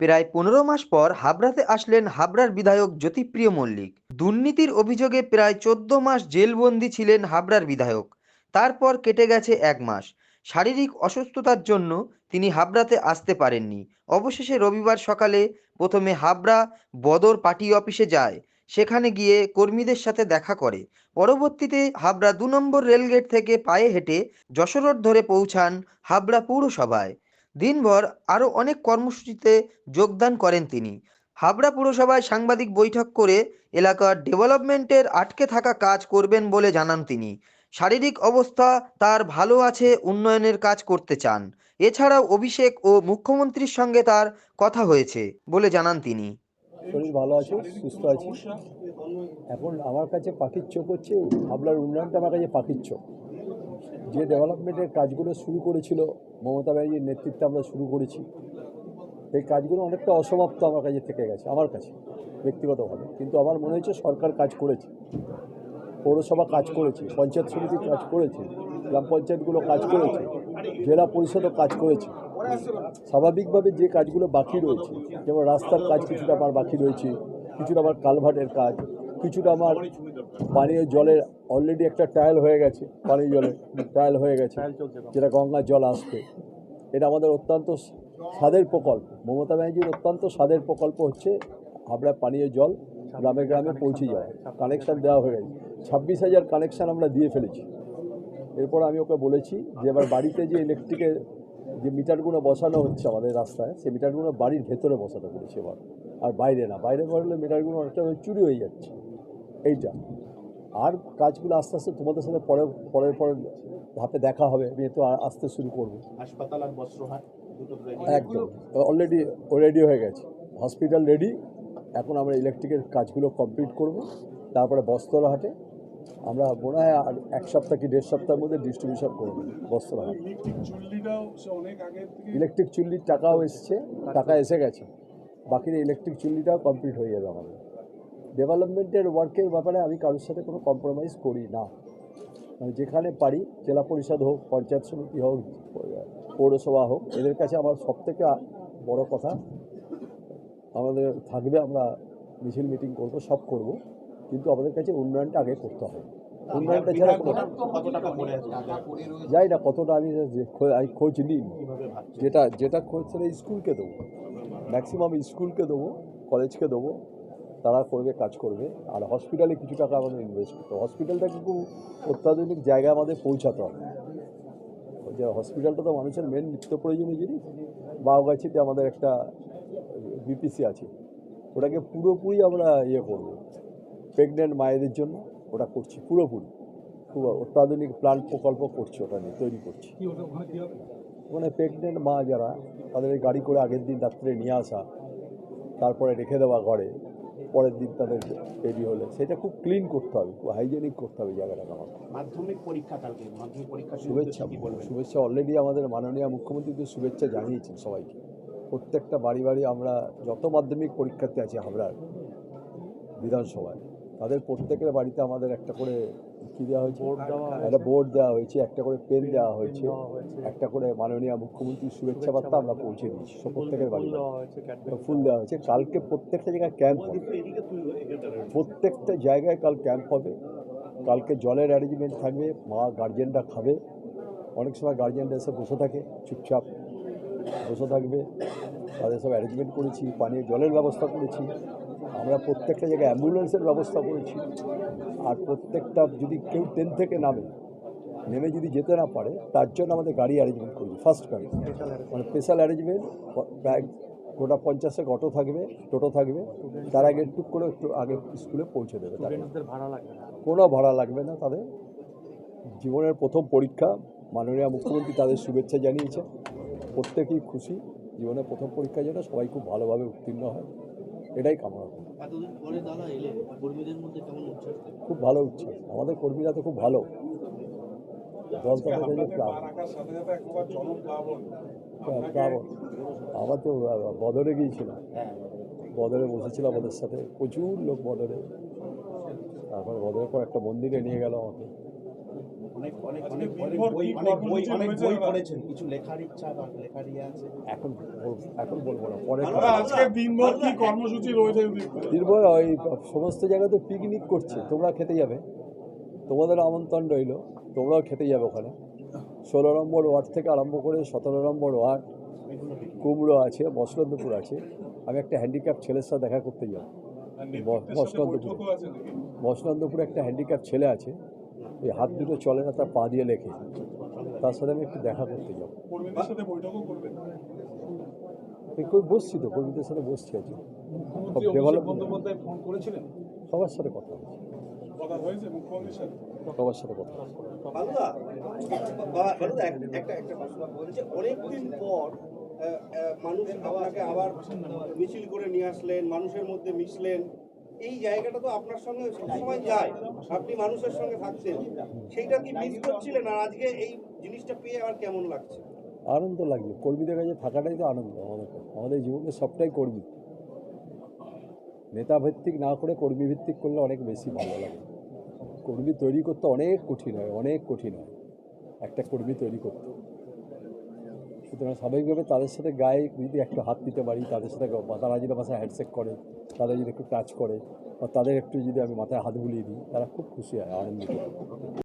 প্রায় পনেরো মাস পর হাবড়াতে আসলেন হাবড়ার বিধায়ক জ্যোতিপ্রিয় মল্লিক। দুর্নীতির অভিযোগে প্রায় চোদ্দ মাস জেলবন্দি ছিলেন হাবড়ার বিধায়ক। তারপর কেটে গেছে এক মাস। শারীরিক অসুস্থতার জন্য তিনি হাবড়াতে আসতে পারেননি। অবশেষে রবিবার সকালে প্রথমে হাবড়া বদর পার্টি অফিসে যায়। সেখানে গিয়ে কর্মীদের সাথে দেখা করে। পরবর্তীতে হাবড়া দু নম্বর রেলগেট থেকে পায়ে হেঁটে যশোর ধরে পৌঁছান হাবড়া পৌরসভায়। দিনভর আরও অনেক কর্মসূচিতে যোগদান করেন তিনি। হাবড়া পুরসভায় সাংবাদিক বৈঠক করে এলাকার ডেভেলপমেন্টের আটকে থাকা কাজ করবেন বলে জানান তিনি। শারীরিক অবস্থা তার ভালো আছে, উন্নয়নের কাজ করতে চান। এছাড়াও অভিষেক ও মুখ্যমন্ত্রীর সঙ্গে তার কথা হয়েছে বলে জানান তিনি। শরীর ভালো আছে, সুস্থ আছি। এখন আমার কাছে পাখির চোখ হচ্ছে হাবলার উন্নয়নটা আমার কাছে পাখির চোখ। যে ডেভেলপমেন্টের কাজগুলো শুরু করেছিল, মমতা ব্যানার্জির নেতৃত্বে আমরা শুরু করেছি এই কাজগুলো অনেকটা অসমাপ্ত আমার কাছে থেকে গেছে, আমার কাছে, ব্যক্তিগতভাবে। কিন্তু আমার মনে হচ্ছে সরকার কাজ করেছে, পৌরসভা কাজ করেছে, পঞ্চায়েত সমিতি কাজ করেছে, গ্রাম পঞ্চায়েতগুলো কাজ করেছে, জেলা পরিষদও কাজ করেছে। স্বাভাবিকভাবে যে কাজগুলো বাকি রয়েছে, যেমন রাস্তার কাজ কিছুটা আমার বাকি রয়েছে, কিছুটা আমার কালভার্টের কাজ, কিছুটা আমার পানীয় জলের অলরেডি একটা ট্রায়াল হয়ে গেছে পানীয় জলের ট্রায়াল হয়ে গেছে যেটা গঙ্গার জল আসবে। এটা আমাদের অত্যন্ত স্বাদের প্রকল্প। মমতা ব্যানার্জির অত্যন্ত স্বাদের প্রকল্প হচ্ছে হাবড়া পানীয় জল গ্রামে গ্রামে পৌঁছে যায় কানেকশান দেওয়া হয়ে গেছে। ছাব্বিশ হাজার কানেকশান আমরা দিয়ে ফেলেছি। এরপর আমি ওকে বলেছি যে এবার বাড়িতে যে ইলেকট্রিকের যে মিটারগুলো বসানো হচ্ছে আমাদের রাস্তায় সেই মিটারগুলো বাড়ির ভেতরে বসাতে বলেছি এবার। আর বাইরে না বাইরে বসলে মিটারগুলো অনেকটা চুরি হয়ে যাচ্ছে। এইটা। আর কাজগুলো আস্তে আস্তে তোমাদের সাথে পরে পরের পরের ধাপে দেখা হবে আমি তো আসতে শুরু করব। হাসপাতাল আর বস্ত্রহাট একদম। অলরেডি রেডি হয়ে গেছে। হসপিটাল রেডি এখন আমরা ইলেকট্রিকের কাজগুলো কমপ্লিট করব। তারপরে বস্ত্রহাটে আমরা মনে হয় আর এক সপ্তাহ কি দেড় সপ্তাহের মধ্যে ডিস্ট্রিবিউশন করব বস্ত্রহাট ইলেকট্রিক চুল্লিটাও সে অনেক আগের থেকে ইলেকট্রিক চুল্লির টাকাও এসছে টাকা এসে গেছে। বাকি ইলেকট্রিক চুল্লিটাও কমপ্লিট হয়ে যাবে আমাদের। ডেভেলপমেন্টের ওয়ার্কের ব্যাপারে আমি কারোর সাথে কোনো কম্প্রোমাইজ করি না। মানে যেখানে পারি জেলা পরিষদ হোক পঞ্চায়েত সমিতি হোক পৌরসভা হোক এদের কাছে আমার সবথেকে বড় কথা আমাদের থাকবে আমরা মিছিল মিটিং করব সব করব কিন্তু আমাদের কাছে উন্নয়নটা আগে করতে হবে। উন্নয়নটা ছাড়া যাই না কতটা আমি খোঁজ নিই। যেটা যেটা খোঁজ সেটা স্কুলকে দেবো। ম্যাক্সিমাম স্কুলকে দেবো কলেজকে দেবো তারা করবে কাজ করবে। আর হসপিটালে কিছু টাকা আমাদের ইনভেস্ট করতে হবে। হসপিটালটাকে খুব অত্যাধুনিক জায়গায় আমাদের পৌঁছাতে হবে। ওই যে হসপিটালটা তো মানুষের মেন নিত্য প্রয়োজনীয় জিনিস। বাউগাছিতে আমাদের একটা বিপিসি আছে। ওটাকে পুরোপুরি আমরা ইয়ে করব। প্রেগনেন্ট মায়েদের জন্য ওটা করছি পুরোপুরি। খুব অত্যাধুনিক প্ল্যান প্রকল্প করছি ওটা নিয়ে তৈরি করছি। ওখানে প্রেগনেন্ট মা যারা তাদের গাড়ি করে আগের দিন রাত্রে নিয়ে আসা তারপরে রেখে দেওয়া ঘরে। পরের দিন তাদের রেডি হলে। সেটা খুব ক্লিন করতে হবে খুব হাইজেনিক করতে হবে জায়গাটাকে আমার মাধ্যমিক পরীক্ষা কালকে মাধ্যমিক পরীক্ষা শুভেচ্ছা শুভেচ্ছা। অলরেডি আমাদের মাননীয় মুখ্যমন্ত্রী তো শুভেচ্ছা জানিয়েছেন সবাইকে। প্রত্যেকটা বাড়ি বাড়ি আমরা যত মাধ্যমিক পরীক্ষার্থী আছি আমরা বিধানসভায় তাদের প্রত্যেকের বাড়িতে আমাদের একটা করে কী দেওয়া হয়েছে? একটা বোর্ড দেওয়া হয়েছে একটা করে পেন দেওয়া হয়েছে একটা করে মাননীয় মুখ্যমন্ত্রীর শুভেচ্ছা বার্তা আমরা পৌঁছে দিচ্ছি সব প্রত্যেকের বাড়ি ফুল দেওয়া হয়েছে। কালকে প্রত্যেকটা জায়গায় ক্যাম্প হবে। প্রত্যেকটা জায়গায় কাল ক্যাম্প হবে। কালকে জলের অ্যারেঞ্জমেন্ট থাকবে মা গার্জেনরা খাবে। অনেক সময় গার্জেনরা এসে বসে থাকে চুপচাপ বসে থাকবে। তাদের সব অ্যারেঞ্জমেন্ট করেছি পানীয় জলের ব্যবস্থা করেছি। আমরা প্রত্যেকটা জায়গায় অ্যাম্বুলেন্সের ব্যবস্থা করেছি। আর প্রত্যেকটা যদি কেউ ট্রেন থেকে নামে নেমে যদি যেতে না পারে তার জন্য আমাদের গাড়ি অ্যারেঞ্জমেন্ট করেছি ফার্স্ট গাড়ি। মানে স্পেশাল অ্যারেঞ্জমেন্ট প্রায় গোটা পঞ্চাশেক অটো থাকবে টোটো থাকবে তার আগে টুক করে একটু আগে স্কুলে পৌঁছে দেবে। কোনো ভাড়া লাগবে না তাদের। জীবনের প্রথম পরীক্ষা মাননীয় মুখ্যমন্ত্রী তাদের শুভেচ্ছা জানিয়েছে প্রত্যেকেই খুশি জীবনের প্রথম পরীক্ষা যেটা সবাই খুব ভালোভাবে উত্তীর্ণ হয়। এটাই কামনা করি খুব ভালো উচ্ছ্বাস। আমাদের কর্মীরা তো খুব ভালো। প্লাবন। আমার তো বদরে গিয়েছিলাম বদরে বসেছিলাম ওদের সাথে। প্রচুর লোক বদরে। তারপর বদরের পর একটা মন্দিরে নিয়ে গেল আমাকে। অনেক অনেক অনেক অনেক বই অনেক বই অনেক বই পড়েছেন। কিছু লেখার ইচ্ছা বা লেখার ইয়ে আছে? এখন এখন বলব না পরে দাদা আজকে দিনভর কি কর্মসূচি রয়েছে ওই সমস্ত জায়গায় তো পিকনিক করছে তোমরা খেতে যাবে। তোমাদের আমন্ত্রণ রইল তোমরাও খেতে যাবে ওখানে। ষোলো নম্বর ওয়ার্ড থেকে আরম্ভ করে সতেরো নম্বর ওয়ার্ড কুমড়ো আছে মসলন্দপুর আছে। আমি একটা হ্যান্ডিক্যাপ ছেলের সাথে দেখা করতে যাব। মসলন্দপুর নাকি? মসলন্দপুরে একটা হ্যান্ডিক্যাপ ছেলে আছে। এই হাত দুটো চলে না তার পা দিয়ে লেখে। তার সাথে আমি একটু দেখা করতে যাব। বসছি তো কর্মীদের সাথে বসছি করেছিলেন? সবার সাথে কথা হয়েছে। কথা হয়েছে মুখ্যমন্ত্রীর সাথে? সবার সাথে কথা অনেকদিন পর মানুষ আপনাকে আবার মিছিল করে নিয়ে আসলেন মানুষের মধ্যে মিশলেন। এই জায়গাটা তো আপনার সঙ্গে সবসময় যায়। আপনি মানুষের সঙ্গে থাকছেন। সেইটা কি মিস করছিলেন? আর আজকে এই জিনিসটা পেয়ে আবার কেমন লাগছে? আনন্দ লাগল। কর্মীদের কাছে থাকাটাই তো আনন্দ আমাদের। আমাদের জীবনে সবটাই কর্মী। নেতা ভিত্তিক না করে কর্মী ভিত্তিক করলে অনেক বেশি ভালো লাগে। কর্মী তৈরি করতে অনেক কঠিন হয়, অনেক কঠিন হয়। একটা কর্মী তৈরি করতে। সুতরাং স্বাভাবিকভাবে তাদের সাথে গায়ে যদি একটু হাত দিতে পারি, তাদের সাথে তারা যদি সাথে হ্যান্ডশেক করে, তাদের যদি একটু টাচ করে, বা তাদের একটু যদি আমি মাথায় হাত বুলিয়ে দিই, তারা খুব খুশি হয়, আনন্দিত।